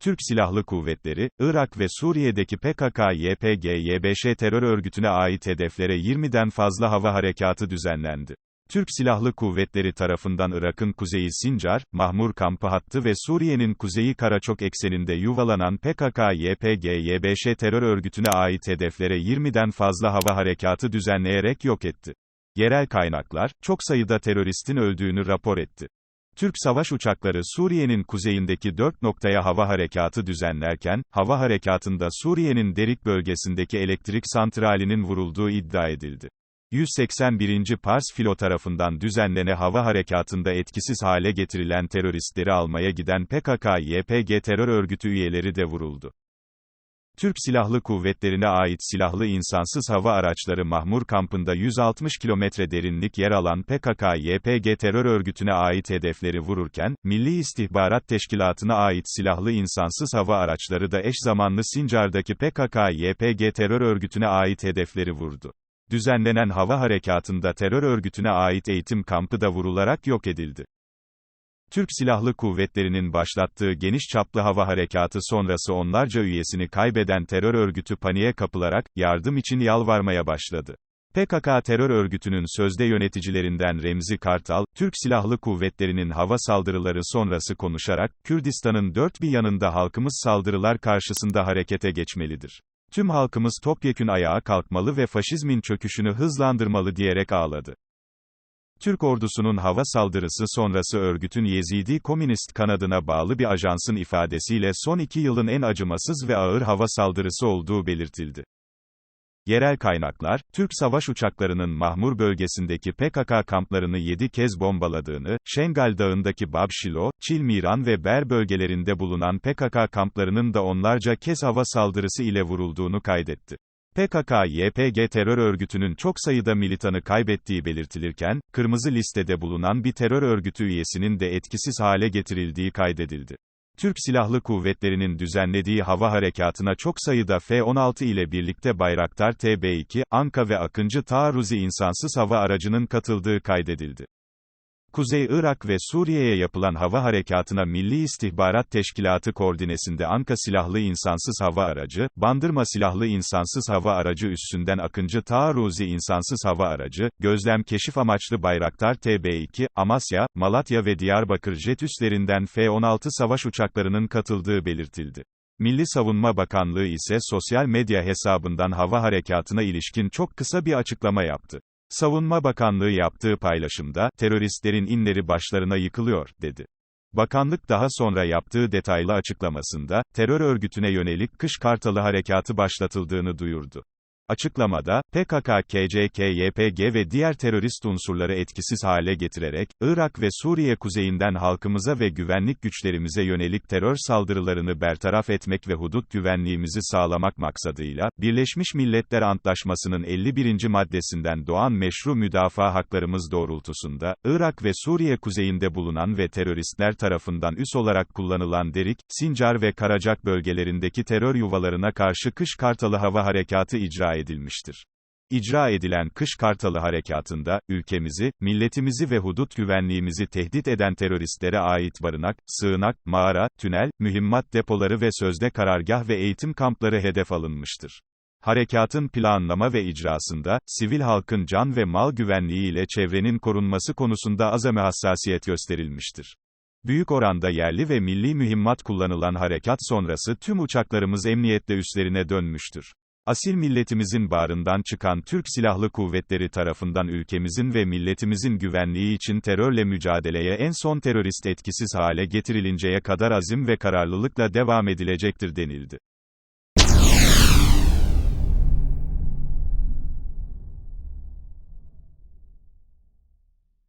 Türk Silahlı Kuvvetleri, Irak ve Suriye'deki PKK-YPG-YBŞ terör örgütüne ait hedeflere 20'den fazla hava harekatı düzenlendi. Türk Silahlı Kuvvetleri tarafından Irak'ın kuzeyi Sincar, Mahmur kampı hattı ve Suriye'nin kuzeyi Karaçok ekseninde yuvalanan PKK-YPG-YBŞ terör örgütüne ait hedeflere 20'den fazla hava harekatı düzenleyerek yok etti. Yerel kaynaklar, çok sayıda teröristin öldüğünü rapor etti. Türk savaş uçakları Suriye'nin kuzeyindeki dört noktaya hava harekatı düzenlerken, hava harekatında Suriye'nin Derik bölgesindeki elektrik santralinin vurulduğu iddia edildi. 181. Pars filo tarafından düzenlene hava harekatında etkisiz hale getirilen teröristleri almaya giden PKK-YPG terör örgütü üyeleri de vuruldu. Türk Silahlı Kuvvetlerine ait silahlı insansız hava araçları Mahmur kampında 160 kilometre derinlik yer alan PKK-YPG terör örgütüne ait hedefleri vururken, Milli İstihbarat Teşkilatı'na ait silahlı insansız hava araçları da eş zamanlı Sincar'daki PKK-YPG terör örgütüne ait hedefleri vurdu. Düzenlenen hava harekatında terör örgütüne ait eğitim kampı da vurularak yok edildi. Türk Silahlı Kuvvetleri'nin başlattığı geniş çaplı hava harekatı sonrası onlarca üyesini kaybeden terör örgütü paniğe kapılarak, yardım için yalvarmaya başladı. PKK terör örgütünün sözde yöneticilerinden Remzi Kartal, Türk Silahlı Kuvvetleri'nin hava saldırıları sonrası konuşarak, Kürdistan'ın dört bir yanında halkımız saldırılar karşısında harekete geçmelidir. Tüm halkımız topyekün ayağa kalkmalı ve faşizmin çöküşünü hızlandırmalı diyerek ağladı. Türk ordusunun hava saldırısı sonrası örgütün Yezidi Komünist kanadına bağlı bir ajansın ifadesiyle son iki yılın en acımasız ve ağır hava saldırısı olduğu belirtildi. Yerel kaynaklar, Türk savaş uçaklarının Mahmur bölgesindeki PKK kamplarını 7 kez bombaladığını, Şengal Dağı'ndaki Babşilo, Çilmiran ve Ber bölgelerinde bulunan PKK kamplarının da onlarca kez hava saldırısı ile vurulduğunu kaydetti. PKK-YPG terör örgütünün çok sayıda militanı kaybettiği belirtilirken, kırmızı listede bulunan bir terör örgütü üyesinin de etkisiz hale getirildiği kaydedildi. Türk Silahlı Kuvvetleri'nin düzenlediği hava harekatına çok sayıda F-16 ile birlikte Bayraktar TB2, Anka ve Akıncı taarruzi insansız hava aracının katıldığı kaydedildi. Kuzey Irak ve Suriye'ye yapılan hava harekatına Milli İstihbarat Teşkilatı koordinesinde Anka silahlı insansız hava aracı, Bandırma silahlı insansız hava aracı üstünden Akıncı taarruzi insansız hava aracı, gözlem keşif amaçlı Bayraktar TB2, Amasya, Malatya ve Diyarbakır jet üslerinden F-16 savaş uçaklarının katıldığı belirtildi. Milli Savunma Bakanlığı ise sosyal medya hesabından hava harekatına ilişkin çok kısa bir açıklama yaptı. Savunma Bakanlığı yaptığı paylaşımda, teröristlerin inleri başlarına yıkılıyor, dedi. Bakanlık daha sonra yaptığı detaylı açıklamasında, terör örgütüne yönelik Kış Kartalı Harekatı başlatıldığını duyurdu. Açıklamada, PKK, KCK, YPG ve diğer terörist unsurları etkisiz hale getirerek, Irak ve Suriye kuzeyinden halkımıza ve güvenlik güçlerimize yönelik terör saldırılarını bertaraf etmek ve hudut güvenliğimizi sağlamak maksadıyla, Birleşmiş Milletler Antlaşması'nın 51. maddesinden doğan meşru müdafaa haklarımız doğrultusunda, Irak ve Suriye kuzeyinde bulunan ve teröristler tarafından üs olarak kullanılan Derik, Sincar ve Karacak bölgelerindeki terör yuvalarına karşı Kış Kartalı Hava Harekatı icra edilmiştir. İcra edilen Kış Kartalı Harekatı'nda, ülkemizi, milletimizi ve hudut güvenliğimizi tehdit eden teröristlere ait barınak, sığınak, mağara, tünel, mühimmat depoları ve sözde karargah ve eğitim kampları hedef alınmıştır. Harekatın planlama ve icrasında, sivil halkın can ve mal güvenliği ile çevrenin korunması konusunda azami hassasiyet gösterilmiştir. Büyük oranda yerli ve milli mühimmat kullanılan harekat sonrası tüm uçaklarımız emniyette üslerine dönmüştür. Asil milletimizin bağrından çıkan Türk Silahlı Kuvvetleri tarafından ülkemizin ve milletimizin güvenliği için terörle mücadeleye en son terörist etkisiz hale getirilinceye kadar azim ve kararlılıkla devam edilecektir denildi.